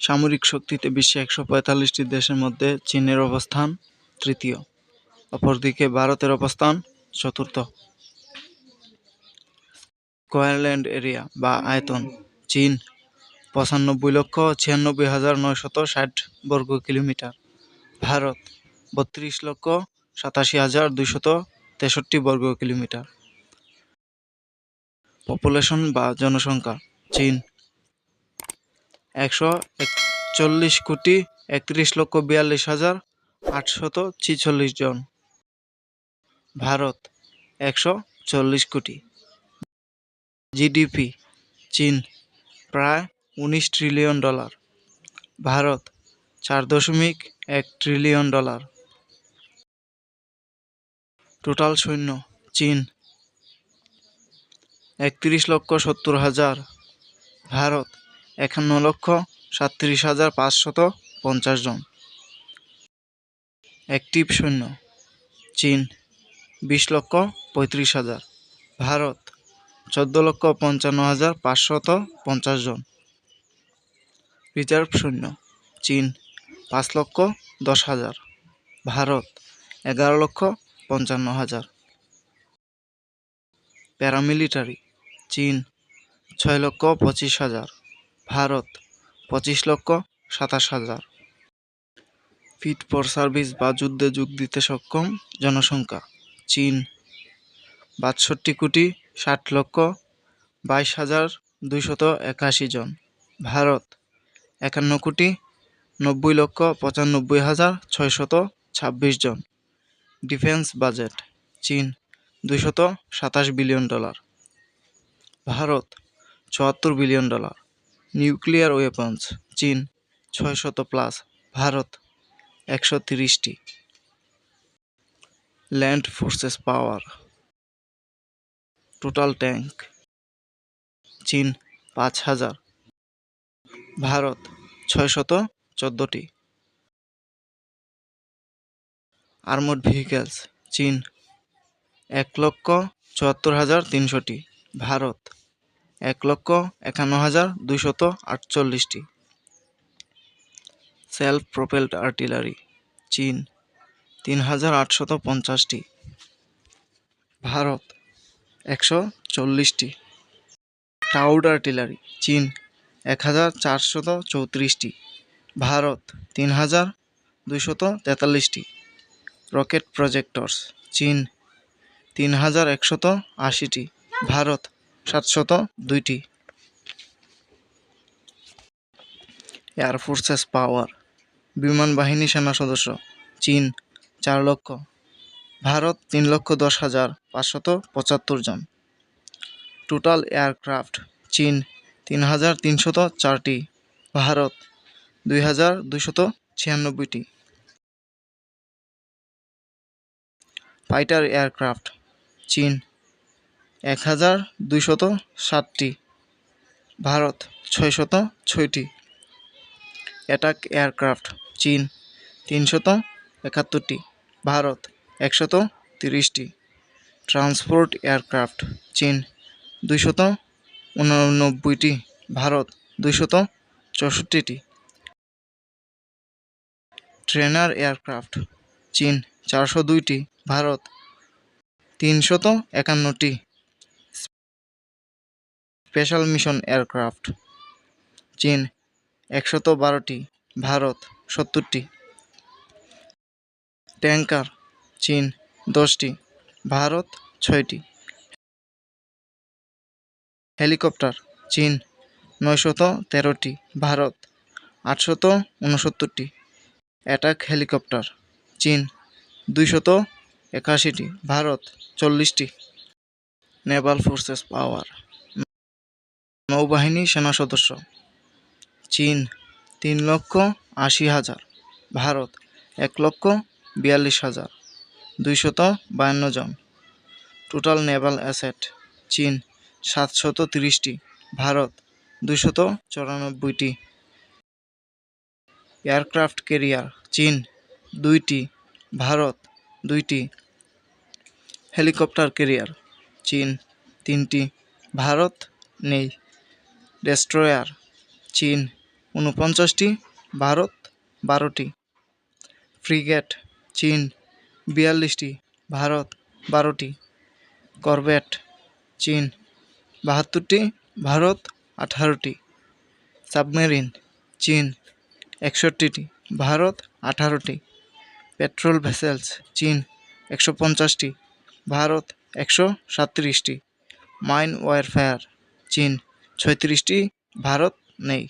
সামরিক শক্তিতে বিশ্বে একশো পঁয়তাল্লিশটি দেশের মধ্যে চীনের অবস্থান তৃতীয়। অপরদিকে ভারতের অবস্থান চতুর্থ। স্কয়ারল্যান্ড এরিয়া বা আয়তন, চীন, পঁচানব্বই লক্ষ ছিয়ানব্বই হাজার নয়শত ষাট বর্গ কিলোমিটার। ভারত, বত্রিশ লক্ষ সাতাশি হাজার দুইশত তেষট্টি বর্গ কিলোমিটার। পপুলেশন বা জনসংখ্যা, চীন একশো একচল্লিশ কোটি একত্রিশ লক্ষ বিয়াল্লিশ হাজার আটশত ছিচল্লিশ জন। ভারত একশো চল্লিশ কোটি। জিডিপি, চীন, প্রায় উনিশ ট্রিলিয়ন ডলার। ভারত চার দশমিক এক ট্রিলিয়ন ডলার। টোটাল সৈন্য, চীন। একত্রিশ লক্ষ সত্তর হাজার। ভারত একান্ন লক্ষ সাতত্রিশ হাজার পাঁচশত পঞ্চাশ জন। অ্যাক্টিভ সৈন্য, চীন, বিশ লক্ষ পঁয়ত্রিশ হাজার। ভারত, চোদ্দ লক্ষ পঞ্চান্ন হাজার পাঁচশত পঞ্চাশ জন। রিজার্ভ সৈন্য, চীন, পাঁচ লক্ষ দশ হাজার। ভারত, এগারো লক্ষ পঞ্চান্ন হাজার। প্যারামিলিটারি, চীন, ছয় লক্ষ পঁচিশ হাজার। ভারত, পঁচিশ লক্ষ সাতাশ হাজার। ফিট ফর সার্ভিস বা যুদ্ধে যোগ দিতে সক্ষম জনসংখ্যা, চীন। বাষট্টি কোটি ষাট লক্ষ বাইশ হাজার দুইশত একাশি জন। ভারত, একান্ন কোটি নব্বই লক্ষ পঁচানব্বই হাজার ছয়শত ছাব্বিশ জন। ডিফেন্স বাজেট, চীন, দুইশত সাতাশ বিলিয়ন ডলার। ভারত, চুয়াত্তর বিলিয়ন ডলার। নিউক্লিয়ার ওয়েপন্স, চীন, ছয়শত প্লাস, ভারত, একশো তিরিশটি। Land forces power, total tank চীন, পাঁচ হাজার। ভারত, ছয়শত চোদ্দোটি। আর্মড ভেহিকেলস, চীন, এক লক্ষ চুয়াত্তর হাজার তিনশোটি। ভারত এক লক্ষ একান্ন হাজার দুইশত আটচল্লিশটি। সেলফ প্রোপেলড আর্টিলারি চীন, তিন হাজার আটশত পঞ্চাশটি। ভারত, একশো চল্লিশটি। টাউড আর্টিলারি চীন, এক হাজার চারশত চৌত্রিশটি। ভারত, তিন হাজার দুইশত তেতাল্লিশটি। রকেট প্রজেক্টরস চীন, তিন হাজার একশত আশিটি। ভারত সাতশত দুইটি। এয়ারফোর্সেস পাওয়ার বিমান বাহিনী সেনা সদস্য, চীন, চার লক্ষ। ভারত, তিন লক্ষ দশ হাজার পাঁচশত পঁচাত্তর জন। টোটাল এয়ারক্রাফট চীন, তিন হাজার তিনশত চারটি। ভারত, দুই হাজার দুইশত ছিয়ানব্বইটি। ফাইটার এয়ারক্রাফট চীন এক হাজার দুইশত ষাটটি। ভারত ছয়শত ছয়টি। অ্যাটাক এয়ারক্রাফট, চীন তিনশত একাত্তরটি। ভারত একশত তিরিশটি। ট্রান্সপোর্ট এয়ারক্রাফট, চীন দুইশত উননব্বইটি। ভারত দুইশত চৌষট্টিটি। ট্রেনার এয়ারক্রাফট, চীন চারশো দুইটি। ভারত তিনশত একান্নটি। Special mission aircraft. চীন, একশত বারোটি, ভারত, সত্তরটি। ট্যাঙ্কার চীন, দশটি, ভারত, ছয়টি। হেলিকপ্টার, চীন, নয়শত তেরোটি, ভারত, আটশত উনসত্তরটি। অ্যাটাক হেলিকপ্টার, চীন, দুইশত একাশিটি, ভারত, চল্লিশটি। Naval forces power. নৌবাহিনী সেনা সদস্য। চীন, তিন লক্ষ আশি হাজার। ভারত, এক লক্ষ বিয়াল্লিশ হাজার। দুইশত বায়ান্ন জন। Total Naval asset. চীন, সাতশত তিরিশটি। ভারত, দুইশত চুরানব্বইটি। Aircraft career. চীন, দুইটি। ভারত, দুইটি। Helicopter carrier. চীন, তিনটি। ভারত নেই। ডেস্ট্রয়ার, চীন উনপঞ্চাশটি ভারত, বারোটি। ফ্রিগেট, চীন, বিয়াল্লিশটি, ভারত, বারোটি। করভেট, চীন, বাহাত্তরটি, ভারত, আঠারোটি। সাবমেরিন, চীন, একষট্টিটি, ভারত, আঠারোটি। পেট্রোল ভেসেলস, চীন, একশো পঞ্চাশটি, ভারত, একশো সাতত্রিশটি। মাইন ওয়ারফেয়ার, চীন ছয়ত্রিশটি ভারত নেই।